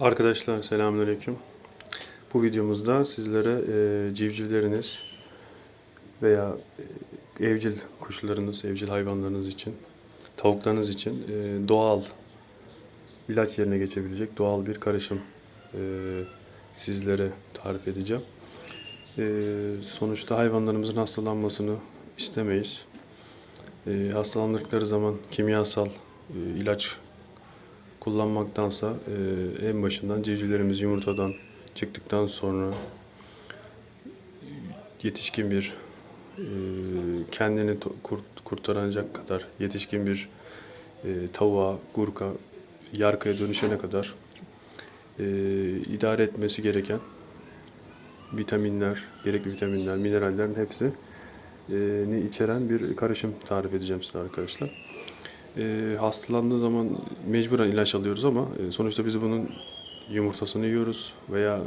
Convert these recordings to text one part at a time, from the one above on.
Arkadaşlar selamünaleyküm. Bu videomuzda sizlere e, civcivleriniz veya e, evcil kuşlarınız, evcil hayvanlarınız için, tavuklarınız için e, doğal ilaç yerine geçebilecek doğal bir karışım e, sizlere tarif edeceğim. E, sonuçta hayvanlarımızın hastalanmasını istemeyiz. E, hastalandıkları zaman kimyasal e, ilaç kullanmaktansa e, en başından civcivlerimiz yumurtadan çıktıktan sonra yetişkin bir e, kendini kurt, kurtaracak kadar yetişkin bir e, tavuğa, gurka, yarkaya dönüşene kadar e, idare etmesi gereken vitaminler, gerekli vitaminler, minerallerin hepsi e, ni içeren bir karışım tarif edeceğim size arkadaşlar. E, hastalandığı zaman mecburen ilaç alıyoruz ama e, sonuçta biz bunun yumurtasını yiyoruz veya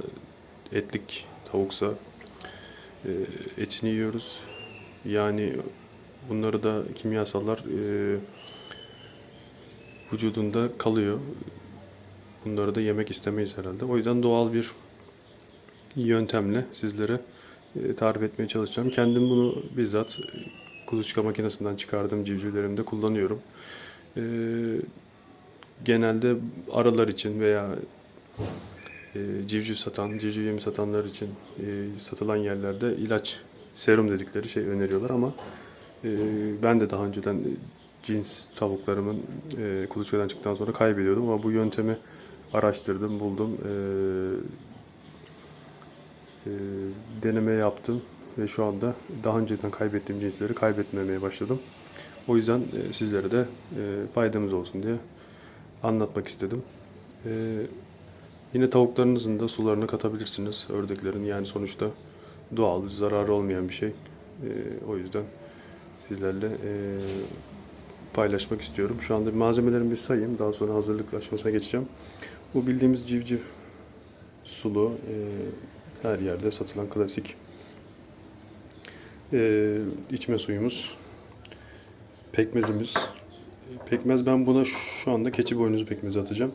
etlik tavuksa e, etini yiyoruz. Yani bunları da kimyasallar e, vücudunda kalıyor. Bunları da yemek istemeyiz herhalde. O yüzden doğal bir yöntemle sizlere e, tarif etmeye çalışacağım. Kendim bunu bizzat kuluçka makinesinden çıkardığım civcivlerimde kullanıyorum. E, genelde arılar için veya e, civciv satan, civciv yemi satanlar için e, satılan yerlerde ilaç, serum dedikleri şey öneriyorlar ama e, ben de daha önceden cins tavuklarımın e, kuluçkadan çıktıktan sonra kaybediyordum ama bu yöntemi araştırdım, buldum. E, e, deneme yaptım ve şu anda daha önceden kaybettiğim cinsleri kaybetmemeye başladım. O yüzden e, sizlere de e, faydamız olsun diye anlatmak istedim. E, yine tavuklarınızın da sularına katabilirsiniz. Ördeklerin yani sonuçta doğal, zararı olmayan bir şey. O yüzden sizlerle paylaşmak istiyorum. Şu anda malzemelerimi bir sayayım. Daha sonra hazırlık aşamasına geçeceğim. Bu bildiğimiz civciv sulu her yerde satılan klasik e, içme suyumuz, pekmezimiz. Pekmez ben buna şu anda keçi boynuzu pekmezi atacağım.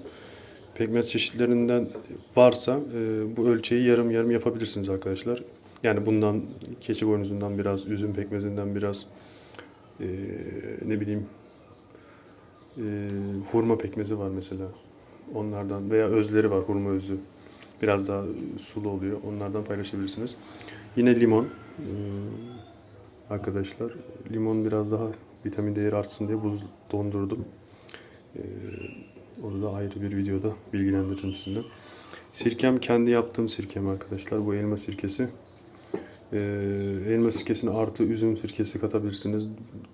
Pekmez çeşitlerinden varsa e, bu ölçeği yarım yarım yapabilirsiniz arkadaşlar. Yani bundan keçi boynuzundan biraz, üzüm pekmezinden biraz e, ne bileyim e, hurma pekmezi var mesela. Onlardan veya özleri var hurma özü. Biraz daha sulu oluyor. Onlardan paylaşabilirsiniz. Yine limon. Ee, arkadaşlar limon biraz daha vitamin değeri artsın diye buz dondurdum. Ee, onu da ayrı bir videoda bilgilendiririm sizinle. Sirkem kendi yaptığım sirkem arkadaşlar. Bu elma sirkesi. Ee, elma sirkesine artı üzüm sirkesi katabilirsiniz.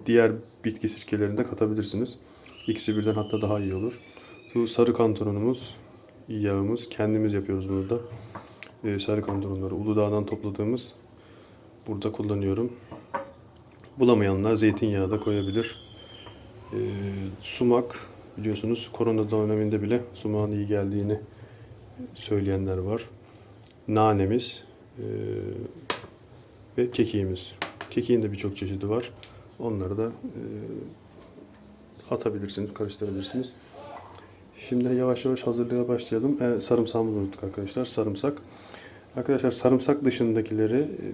Diğer bitki sirkelerini de katabilirsiniz. İkisi birden hatta daha iyi olur. Bu sarı kantaronumuz, yağımız. Kendimiz yapıyoruz bunu da. Ee, sarı kantaronları Uludağ'dan topladığımız burada kullanıyorum. Bulamayanlar zeytinyağı da koyabilir. Ee, sumak biliyorsunuz korona döneminde bile sumağın iyi geldiğini söyleyenler var. Nanemiz ee, ve kekiğimiz. Kekiğin de birçok çeşidi var. Onları da ee, atabilirsiniz, karıştırabilirsiniz. Şimdi yavaş yavaş hazırlığa başlayalım. Ee, sarımsağımızı unuttuk arkadaşlar. Sarımsak. Arkadaşlar sarımsak dışındakileri e,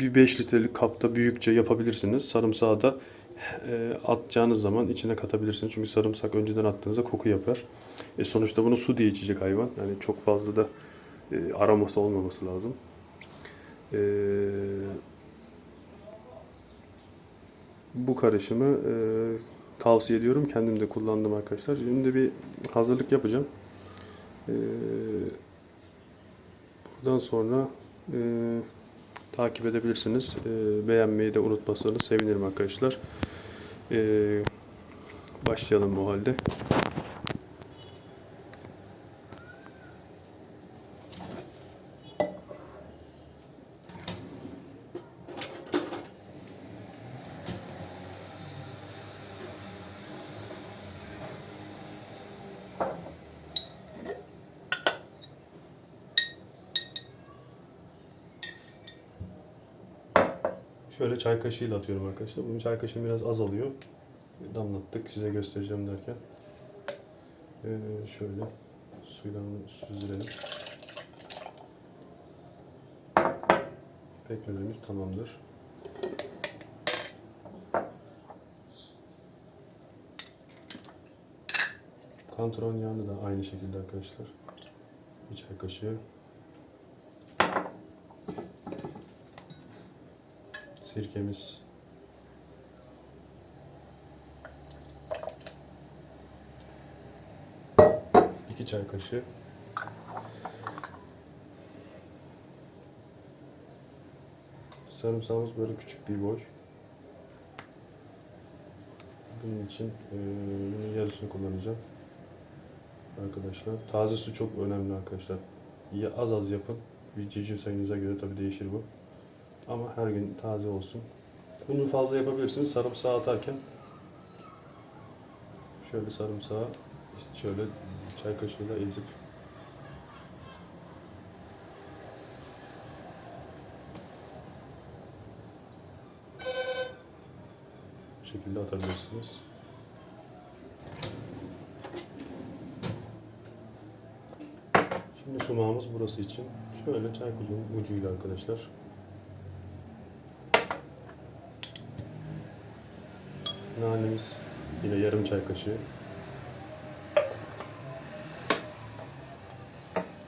bir 5 litrelik kapta büyükçe yapabilirsiniz. Sarımsağı da e, atacağınız zaman içine katabilirsiniz. Çünkü sarımsak önceden attığınızda koku yapar. E, sonuçta bunu su diye içecek hayvan. Yani çok fazla da e, aroması olmaması lazım. E, bu karışımı e, tavsiye ediyorum. Kendim de kullandım arkadaşlar. Şimdi bir hazırlık yapacağım. Ee, buradan sonra e, takip edebilirsiniz. Ee, beğenmeyi de unutmazsanız sevinirim arkadaşlar. Ee, başlayalım bu halde. Şöyle çay kaşığıyla atıyorum arkadaşlar. Bunun çay kaşığı biraz az alıyor. Damlattık size göstereceğim derken. Ee, şöyle suyla süzdürelim. Pekmezimiz tamamdır. Kantron yağını da aynı şekilde arkadaşlar. Bir çay kaşığı. Sirkemiz. İki çay kaşığı. Sarımsağımız böyle küçük bir boy. Bunun için bunun yarısını kullanacağım. Arkadaşlar. Taze su çok önemli arkadaşlar. Ya az az yapın. Bir civciv sayınıza göre tabi değişir bu. Ama her gün taze olsun. Bunu fazla yapabilirsiniz. Sarımsağı atarken şöyle sarımsağı şöyle çay kaşığıyla ezip bu şekilde atabilirsiniz. Şimdi sumağımız burası için şöyle çay kucunun ucuyla arkadaşlar. Nanemiz yine yarım çay kaşığı.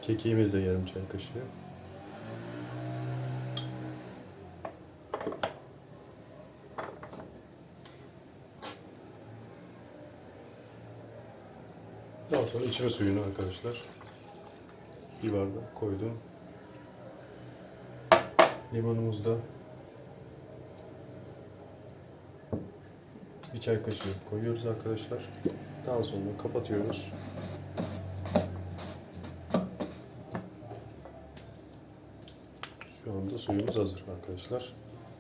Kekiğimiz de yarım çay kaşığı. Daha sonra içme suyunu arkadaşlar bir bardak koydum. Limonumuzu da bir çay kaşığı koyuyoruz arkadaşlar. Daha sonra kapatıyoruz. Şu anda suyumuz hazır arkadaşlar.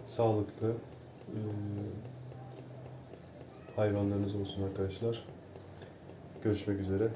Sağlıklı eee, hayvanlarınız olsun arkadaşlar. Görüşmek üzere.